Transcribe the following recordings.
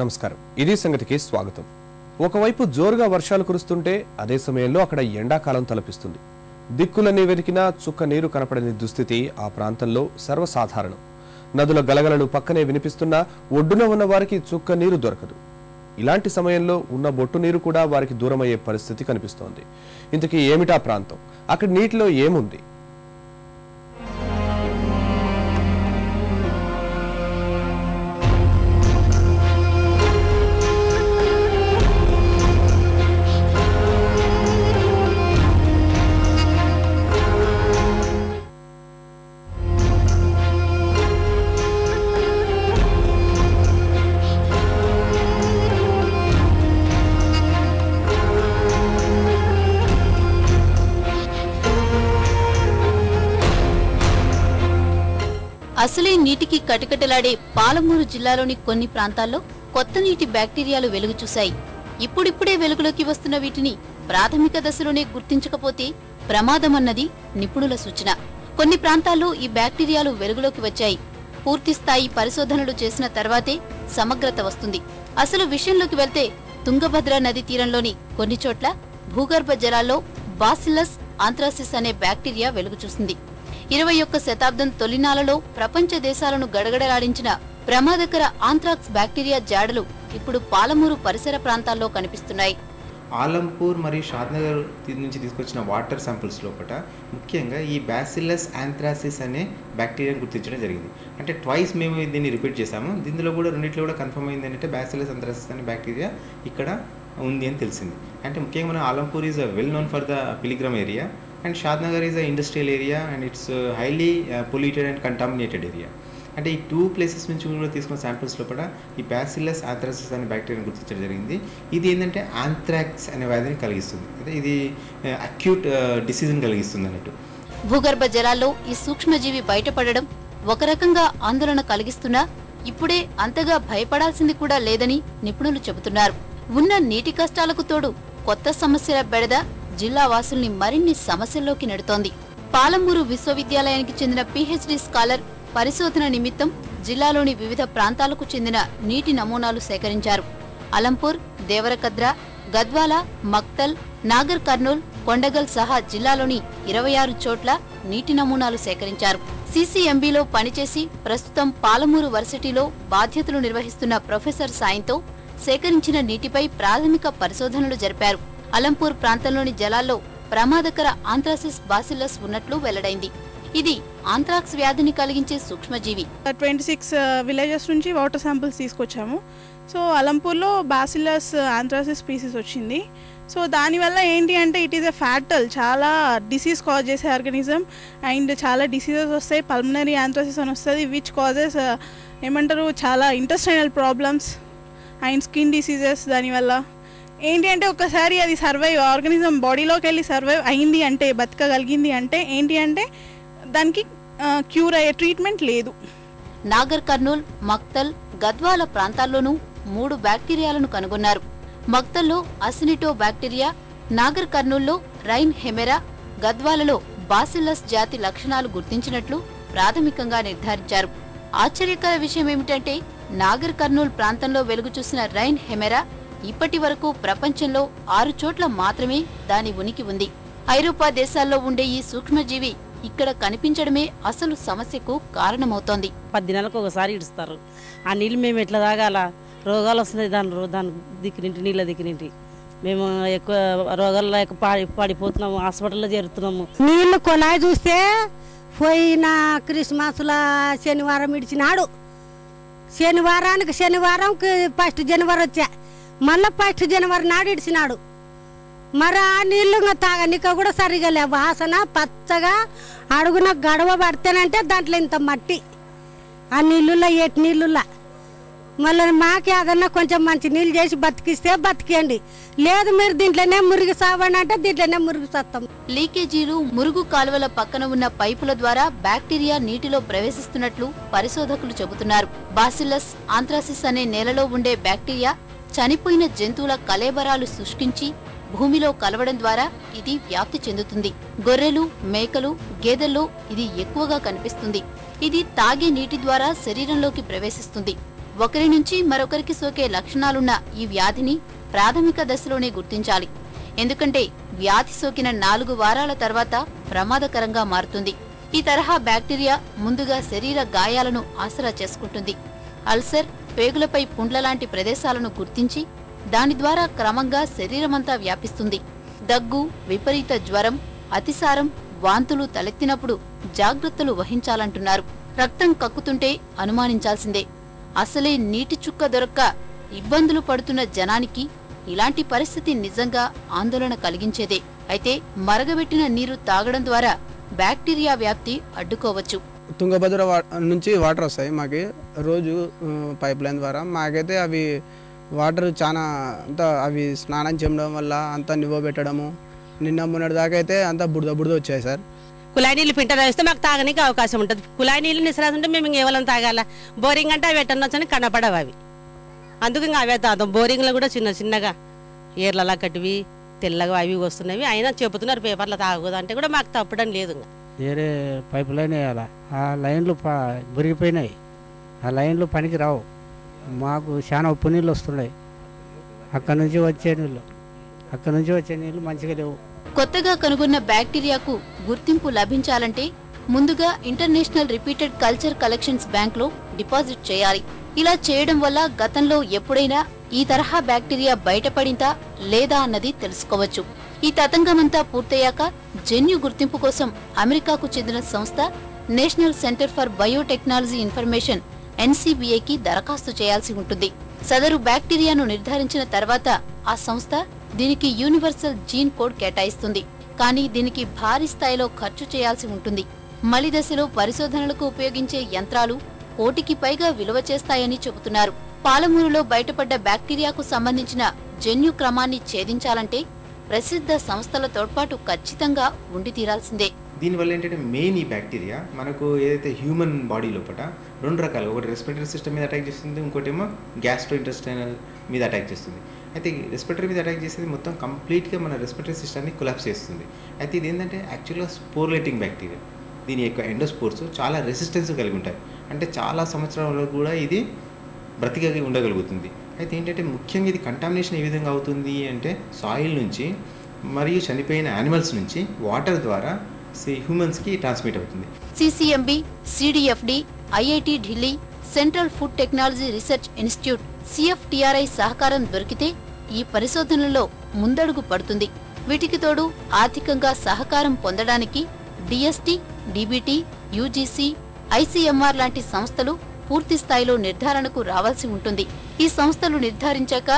నమస్కారం. ఇది సంగతికి స్వాగతం. ఒకవైపు జోరుగా వర్షాలు కురుస్తుంటే అదే సమయంలో అక్కడ ఎండాకాలం తలపిస్తుంది. దిక్కులన్నీ వెతికినా చుక్క నీరు కనపడని దుస్థితి ఆ ప్రాంతంలో సర్వసాధారణం. నదుల గలగలలు పక్కనే వినిపిస్తున్నా ఒడ్డున ఉన్న వారికి చుక్క నీరు దొరకదు. ఇలాంటి సమయంలో ఉన్న బొట్టు నీరు కూడా వారికి దూరమయ్యే పరిస్థితి కనిపిస్తోంది. ఇంతకీ ఏమిటా ప్రాంతం? అక్కడ నీటిలో ఏముంది? అసలే నీటికి కటకటలాడే పాలమూరు జిల్లాలోని కొన్ని ప్రాంతాల్లో కొత్త నీటి బ్యాక్టీరియాలు వెలుగు చూశాయి. ఇప్పుడిప్పుడే వెలుగులోకి వస్తున్న వీటిని ప్రాథమిక దశలోనే గుర్తించకపోతే ప్రమాదమన్నది నిపుణుల సూచన. కొన్ని ప్రాంతాల్లో ఈ బ్యాక్టీరియాలు వెలుగులోకి వచ్చాయి. పూర్తి స్థాయి పరిశోధనలు చేసిన తర్వాతే సమగ్రత వస్తుంది. అసలు విషయంలోకి వెళ్తే తుంగభద్ర నది తీరంలోని కొన్ని చోట్ల భూగర్భ జలాల్లో బాసిల్లస్ ఆంథ్రాసిస్ అనే బ్యాక్టీరియా వెలుగు చూసింది. ఇరవై ఒక్క శతాబ్దం తొలినాలలో ప్రపంచ దేశాలను గడగడలాడించిన ప్రమాదకర ఆంథ్రాక్స్ బ్యాక్టీరియా జాడలు ఇప్పుడు పాలమూరు పరిసర ప్రాంతాల్లో కనిపిస్తున్నాయి. ఆలంపూర్ మరియు షాద్నగర్ నుంచి తీసుకొచ్చిన వాటర్ శాంపిల్స్ లోపల ముఖ్యంగా ఈ బ్యాసిల్లస్ ఆంథ్రాసిస్ అనే బ్యాక్టీరియాని గుర్తించడం జరిగింది. అంటే ట్వైస్ మేము దీన్ని రిపీట్ చేశాము. దీనిలో కూడా రెండింటిలో కూడా కన్ఫర్మ్ అయింది ఏంటంటే బ్యాసిల్లస్ ఆంథ్రాసిస్ అనే బ్యాక్టీరియా ఇక్కడ ఉంది అని తెలిసింది. అంటే ముఖ్యంగా మన Alampur is well known for the pilgrim area and Shadnagar is a industrial area and it's highly polluted and contaminated area అంటే ఈ టూ ప్లేసెస్ నుంచి కూడా తీసుకున్న శాంపిల్స్ లోపల ఈ బ్యాసిల్లస్ ఆంథ్రాసిస్ అనే బ్యాక్టీరియాని గుర్తించడం జరిగింది. ఇది ఏంటంటే ఆంథ్రాక్స్ అనే వ్యాధిని కలిగిస్తుంది. అంటే ఇది uh, అక్యూట్ డిసీజ్ని uh, కలిగిస్తుంది అన్నట్టు. భూగర్భ జలాల్లో ఈ సూక్ష్మజీవి బయటపడడం ఒక రకంగా ఆందోళన కలిగిస్తున్నా ఇప్పుడే అంతగా భయపడాల్సింది కూడా లేదని నిపుణులు చెబుతున్నారు. ఉన్న నీటి కష్టాలకు తోడు కొత్త సమస్యల బెడద జిల్లా వాసుల్ని మరిన్ని సమస్యల్లోకి నెడుతోంది. పాలమూరు విశ్వవిద్యాలయానికి చెందిన పీహెచ్డీ స్కాలర్ పరిశోధన నిమిత్తం జిల్లాలోని వివిధ ప్రాంతాలకు చెందిన నీటి నమూనాలు సేకరించారు. అలంపూర్ దేవరకద్ర గద్వాల మక్తల్ నాగర్ కర్నూల్ కొండగల్ సహా జిల్లాలోని ఇరవై ఆరు చోట్ల నీటి నమూనాలు సేకరించారు. సీసీఎంబీలో పనిచేసి ప్రస్తుతం పాలమూరు వర్సిటీలో బాధ్యతలు నిర్వహిస్తున్న ప్రొఫెసర్ సాయంతో సేకరించిన నీటిపై ప్రాథమిక పరిశోధనలు జరిపారు. అలంపూర్ ప్రాంతంలోని జలాల్లో ప్రమాదకర ఆంథ్రాసిస్ బాసిల్లస్ ఉన్నట్లు వెల్లడైంది. ఇది ఆంథ్రాక్స్ వ్యాధిని కలిగించే సూక్ష్మజీవి. ట్వంటీ సిక్స్ విలేజెస్ నుంచి వాటర్ శాంపిల్స్ తీసుకొచ్చాము. సో అలంపూర్లో బాసిలస్ ఆంథ్రాసిస్ స్పీసీస్ వచ్చింది. సో దానివల్ల ఏంటి అంటే ఇట్ ఈస్ ఎ ఫ్యాటల్ చాలా డిసీజ్ కాజ్ చేసే ఆర్గనిజం అండ్ చాలా డిసీజెస్ వస్తాయి. పల్మనరీ ఆంథ్రాసిస్ అని వస్తుంది విచ్ కాజెస్ ఏమంటారు చాలా intestinal problems and skin diseases దానివల్ల ఏంటి అంటే ఒకసారి అది సర్వైవ్ ఆర్గనిజం బాడీలోకి వెళ్ళి సర్వైవ్ అయింది అంటే బతకగలిగింది అంటే ఏంటి అంటే దానికి క్యూర్ అయ్యే ట్రీట్మెంట్ లేదు. నాగర్ కర్నూల్ మక్తల్ గద్వాల ప్రాంతాల్లోనూ మూడు బ్యాక్టీరియాలను కనుగొన్నారు. మక్తల్లో అసినిటో బ్యాక్టీరియా నాగర్ కర్నూల్లో రైన్ హెమెరా గద్వాలలో బాసిల్లస్ జాతి లక్షణాలు గుర్తించినట్లు ప్రాథమికంగా నిర్ధారించారు. ఆశ్చర్యకర విషయం ఏమిటంటే నాగర్ కర్నూల్ ప్రాంతంలో వెలుగు చూసిన రైన్ హెమెరా ఇప్పటి వరకు ప్రపంచంలో ఆరు చోట్ల మాత్రమే దాని ఉనికి ఉంది. ఐరోపా దేశాల్లో ఉండే ఈ సూక్ష్మజీవి ఇక్కడ కనిపించడమే అసలు సమస్యకు కారణమవుతోంది. పది దినాలకు ఒకసారి ఇడుస్తారు. ఆ నీళ్ళు మేము ఎట్లా తాగాల? రోగాలు వస్తున్నాయి దాని రో- దాని దిక్కునింటి నీళ్ళ దిక్కునింటి. మేము ఎక్కువ రోగాలు లేక పాడి పడిపోతున్నాము హాస్పిటల్లో చేరుతున్నాము. నీళ్ళు కొలాయి చూస్తే పోయిన క్రిస్మస్ల శనివారం ఇడిచినాడు. శనివారానికి శనివారంకి ఫస్ట్ జనవరి వచ్చా. మళ్ళీ ఫస్ట్ జనవరి నాడు ఇడిచినాడు. మరి ఆ నీళ్ళు తాగనిక కూడా సరిగా లేవు. వాసన పచ్చగా అడుగున గడవ పడితేనంటే దాంట్లో ఇంత మట్టి. ఆ నీళ్ళులా ఏటి నీళ్ళులా మళ్ళీ మాకు ఏదన్నా కొంచెం మంచి నీళ్ళు చేసి బతికిస్తే బతికేయండి. లేదు మీరు దీంట్లోనే మురిగి సావండి అంటే దీంట్లోనే మురుగు సత్తం. లీకేజీలు మురుగు కాలువల పక్కన ఉన్న పైపుల ద్వారా బ్యాక్టీరియా నీటిలో ప్రవేశిస్తున్నట్లు పరిశోధకులు చెబుతున్నారు. బాసిల్లస్ ఆంథ్రాసిస్ అనే నేలలో ఉండే బ్యాక్టీరియా చనిపోయిన జంతువుల కలేబరాలు సృష్టించి భూమిలో కలవడం ద్వారా ఇది వ్యాప్తి చెందుతుంది. గొర్రెలు మేకలు గేదెల్లో ఇది ఎక్కువగా కనిపిస్తుంది. ఇది తాగే నీటి ద్వారా శరీరంలోకి ప్రవేశిస్తుంది. ఒకరి నుంచి మరొకరికి సోకే లక్షణాలున్న ఈ వ్యాధిని ప్రాథమిక దశలోనే గుర్తించాలి. ఎందుకంటే వ్యాధి సోకిన నాలుగు వారాల తర్వాత ప్రమాదకరంగా మారుతుంది. ఈ తరహా బ్యాక్టీరియా ముందుగా శరీర గాయాలను ఆసరా చేసుకుంటుంది. అల్సర్ పేగులపై పుండ్ల లాంటి ప్రదేశాలను గుర్తించి దాని ద్వారా క్రమంగా శరీరమంతా వ్యాపిస్తుంది. దగ్గు విపరీత జ్వరం అతిసారం వాంతులు తలెత్తినప్పుడు జాగ్రత్తలు వహించాలంటున్నారు. రక్తం కక్కుతుంటే అనుమానించాల్సిందే. అసలే నీటి చుక్క దొరక్క ఇబ్బందులు పడుతున్న జనానికి ఇలాంటి పరిస్థితి నిజంగా ఆందోళన కలిగించేదే. అయితే మరగబెట్టిన నీరు తాగడం ద్వారా బ్యాక్టీరియా వ్యాప్తి అడ్డుకోవచ్చు. తుంగభద్ర నుంచి వాటర్ వస్తాయి మాకు. రోజు పైప్ లైన్ ద్వారా. మాకైతే అవి వాటర్ చాలా అంతా అవి స్నానం చేయడం వల్ల అంతా నివ్వ పెట్టడము నిన్న మొన్నటి దాకా అయితే అంతా బుడద బుడద వచ్చాయి సార్. కుళాయి నీళ్ళు ఫిల్టర్ వేస్తే మాకు తాగడానికి అవకాశం ఉంటుంది. కుళాయి నీళ్ళు నిసరాసుంటే మేము ఇంకేవలం తాగాల? బోరింగ్ అంటే అవి ఎట్టనొచ్చని కనపడవు అవి. అందుకు ఇంకా అవే తాగుతాం. బోరింగ్లో కూడా చిన్న చిన్నగా ఏర్లలా కట్టివి తెల్లగా అవి వస్తున్నవి. అయినా చెబుతున్నారు పేపర్లో తాగదు అంటే కూడా మాకు తప్పడం లేదు ఇంకా. వేరే పైప్ లైన్ వేయాలా? ఆ లైన్లు ప మురిగిపోయినాయి ఆ లైన్లు పనికి రావు. మాకు చాలా ఉప్పు నీళ్ళు వస్తున్నాయి. అక్కడ నుంచి వచ్చే నీళ్ళు. అక్కడ నుంచి వచ్చే నీళ్ళు మంచిగా లేవు. కొత్తగా కనుగొన్న బ్యాక్టీరియాకు గుర్తింపు లభించాలంటే ముందుగా ఇంటర్నేషనల్ రిపీటెడ్ కల్చర్ కలెక్షన్స్ బ్యాంక్లో డిపాజిట్ చేయాలి. ఇలా చేయడం వల్ల గతంలో ఎప్పుడైనా ఈ తరహా బ్యాక్టీరియా బయటపడిందా లేదా అన్నది తెలుసుకోవచ్చు. ఈ తతంగమంతా పూర్తయ్యాక జన్యు గుర్తింపు కోసం అమెరికాకు చెందిన సంస్థ national centre for biotechnology information ఎన్సీబీఐకి దరఖాస్తు చేయాల్సి ఉంటుంది. సదరు బ్యాక్టీరియాను నిర్ధారించిన తర్వాత ఆ సంస్థ దీనికి యూనివర్సల్ జీన్ కోడ్ కేటాయిస్తుంది. కానీ దీనికి భారీ స్థాయిలో ఖర్చు చేయాల్సి ఉంటుంది. మలి దశలో పరిశోధనలకు ఉపయోగించే యంత్రాలు కోటికి పైగా విలువ చేస్తాయని చెబుతున్నారు. పాలమూరులో బయటపడ్డ బ్యాక్టీరియాకు సంబంధించిన జన్యు క్రమాన్ని ఛేదించాలంటే ప్రసిద్ధ సంస్థల తోడ్పాటు ఖచ్చితంగా ఉండి తీరాల్సిందే. దీనివల్ల ఏంటంటే మెయిన్ ఈ బ్యాక్టీరియా మనకు ఏదైతే హ్యూమన్ బాడీ లోపల రెండు రకాలు ఒకటి రెస్పిరేటరీ సిస్టమ్ మీద అటాక్ చేస్తుంది ఇంకోటేమో గ్యాస్ట్రో ఇంటెస్టైనల్ మీద అటాక్ చేస్తుంది. అయితే రెస్పిరేటరీ మీద అటాక్ చేసేది మొత్తం కంప్లీట్గా మన రెస్పిరేటరీ సిస్టమ్ని కొలాప్స్ చేస్తుంది. అయితే ఇది ఏంటంటే యాక్చువల్గా స్పోర్లేటింగ్ బ్యాక్టీరియా దీని యొక్క ఎండోస్పోర్స్ చాలా రెసిస్టెన్స్ కలిగి ఉంటాయి. అంటే చాలా సంవత్సరాలలో కూడా ఇది బ్రతికగి ఉండగలుగుతుంది. అయితే ఏంటంటే ముఖ్యంగా ఇది కంటామినేషన్ ఏ విధంగా అవుతుంది అంటే సాయిల్ నుంచి మరియు చనిపోయిన యానిమల్స్ నుంచి వాటర్ ద్వారా హ్యూమన్స్కి ట్రాన్స్మిట్ అవుతుంది. CCMB CDFD IIT Delhi central food technology research institute CFTRI సహకారం దొరికితే ఈ పరిశోధనలో ముందడుగు పడుతుంది. వీటికి తోడు ఆర్థికంగా సహకారం పొందడానికి డిఎస్టి డిబిటి యూజీసీ ఐసీఎంఆర్ లాంటి సంస్థలు పూర్తి స్థాయిలో నిర్ధారణకు రావాల్సి ఉంటుంది. ఈ సంస్థలు నిర్ధారించాక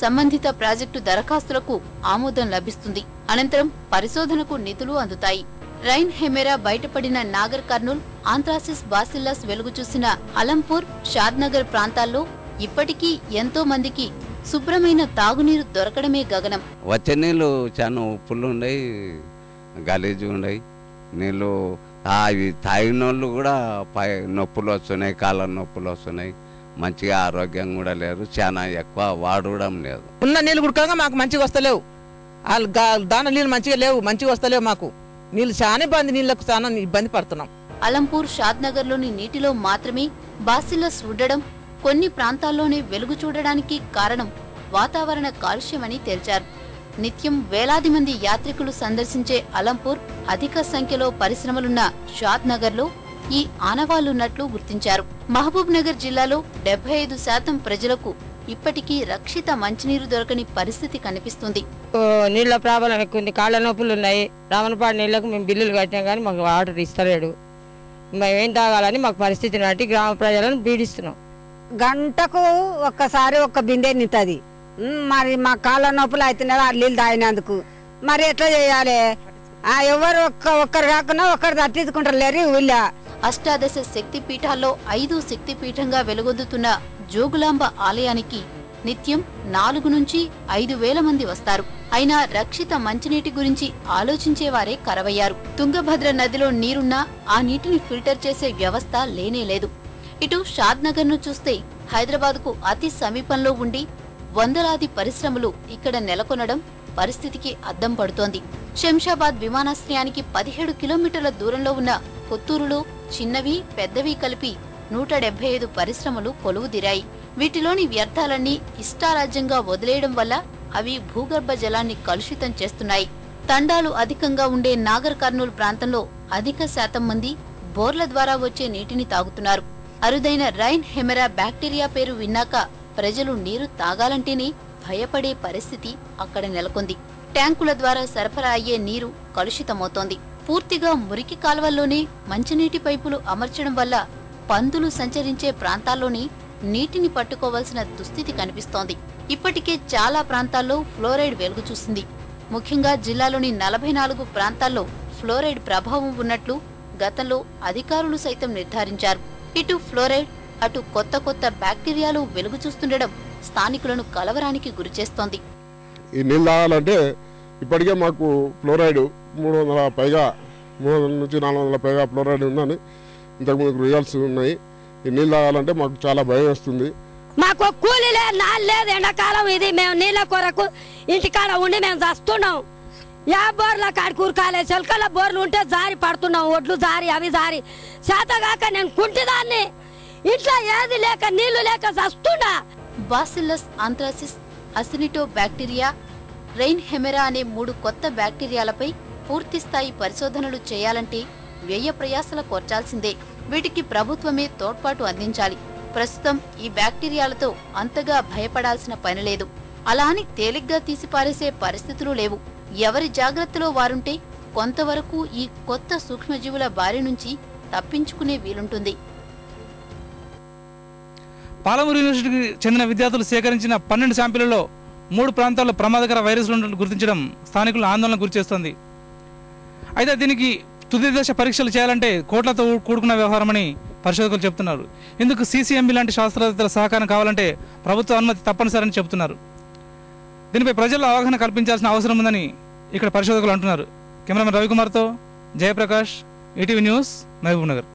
సంబంధిత ప్రాజెక్టు దరఖాస్తులకు ఆమోదం లభిస్తుంది. అనంతరం పరిశోధనకు నిధులు అందుతాయి. రైన్ హెమెరా బయటపడిన నాగర్ కర్నూల్ ఆంథ్రాసిస్ బాసిల్లస్ వెలుగు చూసిన అలంపూర్ షాద్నగర్ ప్రాంతాల్లో ఇప్పటికీ ఎంతో మందికి శుభ్రమైన తాగునీరు దొరకడమే గగనం. వచ్చే నీళ్ళు చాలా ఉప్పులు ఉన్నాయి గలీజు ఉన్నాయి నీళ్ళు అవి తాగిన వాళ్ళు కూడా పై నొప్పులు వస్తున్నాయి కాళ్ళ నొప్పులు వస్తున్నాయి. మంచిగా ఆరోగ్యంగా కూడా లేరు చాలా ఎక్కువ వాడడం లేదు. ఉన్న నీళ్ళు కుడకంగా మాకు మంచిగా వస్తలేవు. వాళ్ళు దాని నీళ్ళు మంచిగా లేవు మంచిగా వస్తలేవు మాకు. నీళ్ళు చాలా ఇబ్బంది నీళ్ళకు చాలా ఇబ్బంది పడుతున్నాం. అలంపూర్ షాద్నగర్లోని నీటిలో మాత్రమే బాసిల్లస్ ఉండడం కొన్ని ప్రాంతాల్లోనే వెలుగు చూడడానికి కారణం వాతావరణ కాలుష్యమని తేల్చారు. నిత్యం వేలాది మంది యాత్రికులు సందర్శించే అలంపూర్ అధిక సంఖ్యలో పరిశ్రమలున్న షాద్నగర్లో ఈ ఆనవాళ్ళున్నట్లు గుర్తించారు. మహబూబ్ నగర్ జిల్లాలో డెబ్బై ఐదు శాతం ప్రజలకు ఇప్పటికీ రక్షిత మంచినీరు దొరకని పరిస్థితి కనిపిస్తుంది. నీళ్ళ ప్రాబ్లం ఎక్కువ ఉంది. కాళ్ళ నొప్పులు ఉన్నాయి. రామనపాడు నీళ్ళకు మేము బిల్లులు కట్టినాం కానీ మాకు వాటర్ ఇస్తలేడు. మేము ఏం తాగాలని మాకు పరిస్థితిని బట్టి గ్రామ ప్రజలను పీడిస్తున్నాం. గంటకు ఒక్కసారి ఒక్క బిందె నింతది. మరి మా కాళ్ళ నొప్పులు అవుతున్నాయి అల్లీలు నీళ్ళు తాగినందుకు. మరి ఎట్లా చేయాలి? ఎవరు ఒక్క ఒక్కరు కాకుండా ఒక్కరు తట్టించుకుంటారు లేరు అష్టాదశ శక్తి పీఠాల్లో ఐదు శక్తి పీఠంగా వెలుగొందుతున్న జోగులాంబ ఆలయానికి నిత్యం నాలుగు నుంచి ఐదు వేల మంది వస్తారు. అయినా రక్షిత మంచినీటి గురించి ఆలోచించేవారే కరవయ్యారు. తుంగభద్ర నదిలో నీరున్నా ఆ నీటిని ఫిల్టర్ చేసే వ్యవస్థ లేనేలేదు ఇటు షాద్నగర్ను చూస్తే హైదరాబాద్కు అతి సమీపంలో ఉండి వందలాది పరిశ్రమలు ఇక్కడ నెలకొనడం పరిస్థితికి అద్దం పడుతోంది. శంషాబాద్ విమానాశ్రయానికి పదిహేడు కిలోమీటర్ల దూరంలో ఉన్న కొత్తూరులో చిన్నవి పెద్దవి కలిపి నూట డెబ్బై ఐదు పరిశ్రమలు కొలువుదిరాయి వీటిలోని వ్యర్థాలన్నీ ఇష్టారాజ్యంగా వదిలేయడం వల్ల అవి భూగర్భ జలాన్ని కలుషితం చేస్తున్నాయి. తండాలు అధికంగా ఉండే నాగర్ కర్నూలు ప్రాంతంలో అధిక శాతం మంది బోర్ల ద్వారా వచ్చే నీటిని తాగుతున్నారు. అరుదైన రైన్ హెమెరా బ్యాక్టీరియా పేరు విన్నాక ప్రజలు నీరు తాగాలంటేనే భయపడే పరిస్థితి అక్కడ నెలకొంది. ట్యాంకుల ద్వారా సరఫరా అయ్యే నీరు కలుషితమవుతోంది. పూర్తిగా మురికి కాలువల్లోనే మంచినీటి పైపులు అమర్చడం వల్ల పందులు సంచరించే ప్రాంతాల్లోని నీటిని పట్టుకోవాల్సిన దుస్థితి కనిపిస్తోంది. ఇప్పటికే చాలా ప్రాంతాల్లో ఫ్లోరైడ్ వెలుగు చూసింది. ముఖ్యంగా జిల్లాలోని నలభై నాలుగు ప్రాంతాల్లో ఫ్లోరైడ్ ప్రభావం ఉన్నట్లు గతంలో అధికారులు సైతం నిర్ధారించారు. ఇటు ఫ్లోరైడ్ అటు కొత్త కొత్త బ్యాక్టీరియాలు వెలుగు చూస్తుండడం స్థానికులను కలవరానికి గురిచేస్తోంది. ఈ నీళ్ళు తాగాలంటే ఇప్పటికే మాకు ఫ్లోరైడ్ మూడు వందల పైగా మూడు వందల నుంచి నాలుగు వందల పైగా ఫ్లోరైడ్ ఉందని ఇంతకుముందు రిజల్ట్స్ ఉన్నాయి. ఈ నీళ్ళు తాగాలంటే మాకు చాలా భయం వేస్తుంది. మాకు కూలి లేదు నాలు లేదు. ఎండాకాలం ఇది. మేము నీళ్ళ కొరకు ఇంటికాడ ఉండి మేము చస్తున్నాం. యా బోర్ల కాడి కూరకాలే చెలకల బోర్లు ఉంటే జారి పడుతున్నాం. ఒడ్లు జారి అవి జారి. చేతగాక నేను కుంటిదాన్ని. ఇట్లా ఏది లేక నీళ్ళు లేక చస్తున్నా. బాసిల్లస్ ఆంథ్రాసిస్ అసినిటో బ్యాక్టీరియా రెయిన్ హెమెరా అనే మూడు కొత్త బ్యాక్టీరియాలపై పూర్తి స్థాయి పరిశోధనలు చేయాలంటే వ్యయ ప్రయాసల కోర్చాల్సిందే. వీటికి ప్రభుత్వమే తోడ్పాటు అందించాలి. ప్రస్తుతం ఈ బ్యాక్టీరియాలతో అంతగా భయపడాల్సిన పని లేదు. అలా అని తేలిగ్గా తీసిపారేసే పరిస్థితులు లేవు. ఎవరి జాగ్రత్తలో వారుంటే కొంతవరకు ఈ కొత్త సూక్ష్మజీవుల బారి నుంచి తప్పించుకునే వీలుంటుంది. పాలమూరు యూనివర్సిటీకి చెందిన విద్యార్థులు సేకరించిన పన్నెండు శాంపిళ్ళలో మూడు ప్రాంతాల్లో ప్రమాదకర వైరస్లు గుర్తించడం స్థానికులు ఆందోళన గురిచేస్తోంది అయితే దీనికి తుది దశ పరీక్షలు చేయాలంటే కోట్లతో కూడుకున్న వ్యవహారమని పరిశోధకులు చెబుతున్నారు. ఇందుకు సీసీఎంబీ లాంటి శాస్త్రవేత్తల సహకారం కావాలంటే ప్రభుత్వ అనుమతి తప్పనిసరని చెబుతున్నారు. దీనిపై ప్రజల్లో అవగాహన కల్పించాల్సిన అవసరం ఉందని ఇక్కడ పరిశోధకులు అంటున్నారు. కెమెరామెన్ రవికుమార్తో జయప్రకాష్ ఈటీవీ న్యూస్ మహబూబ్ నగర్